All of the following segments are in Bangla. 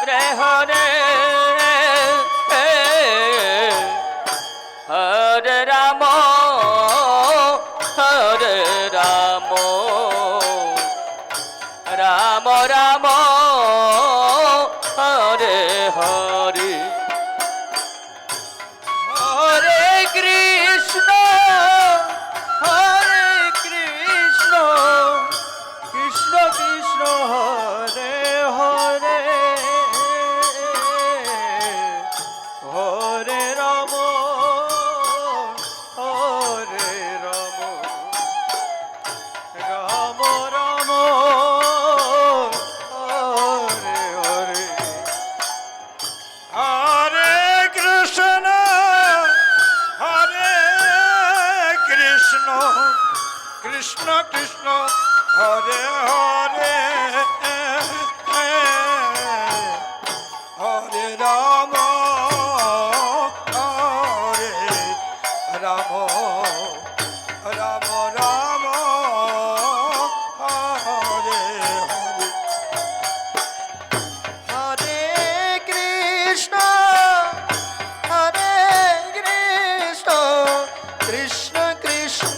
Hare Hare.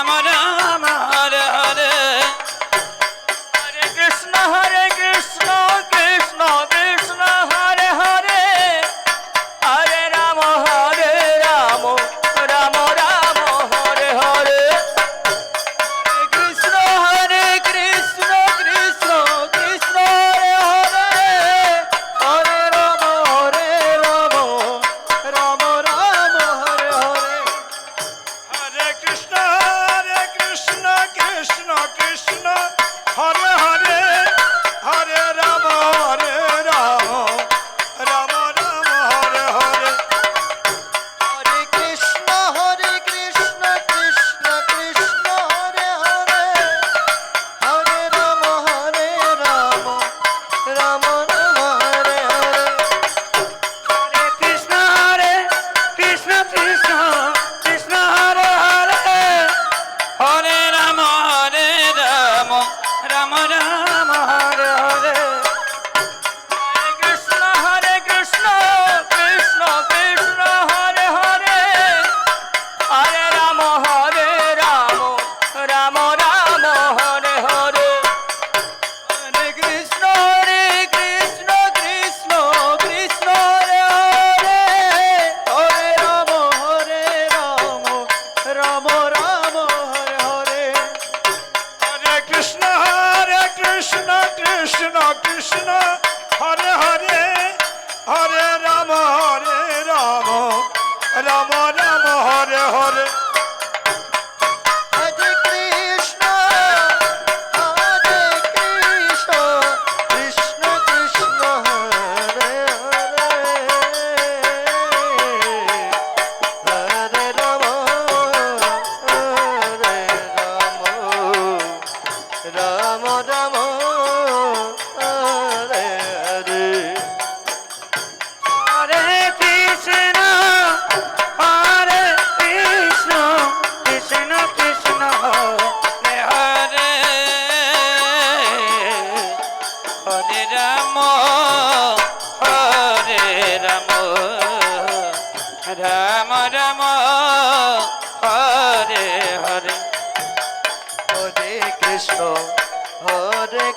আমার শহরে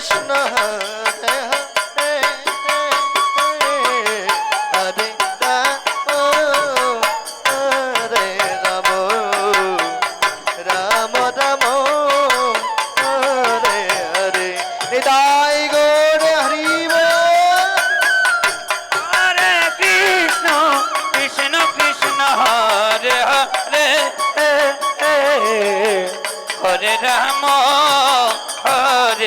কৃষ্ণ হরে হরে হরে হরে রাম রাম রাম হরে হরে। নিদায় গোরে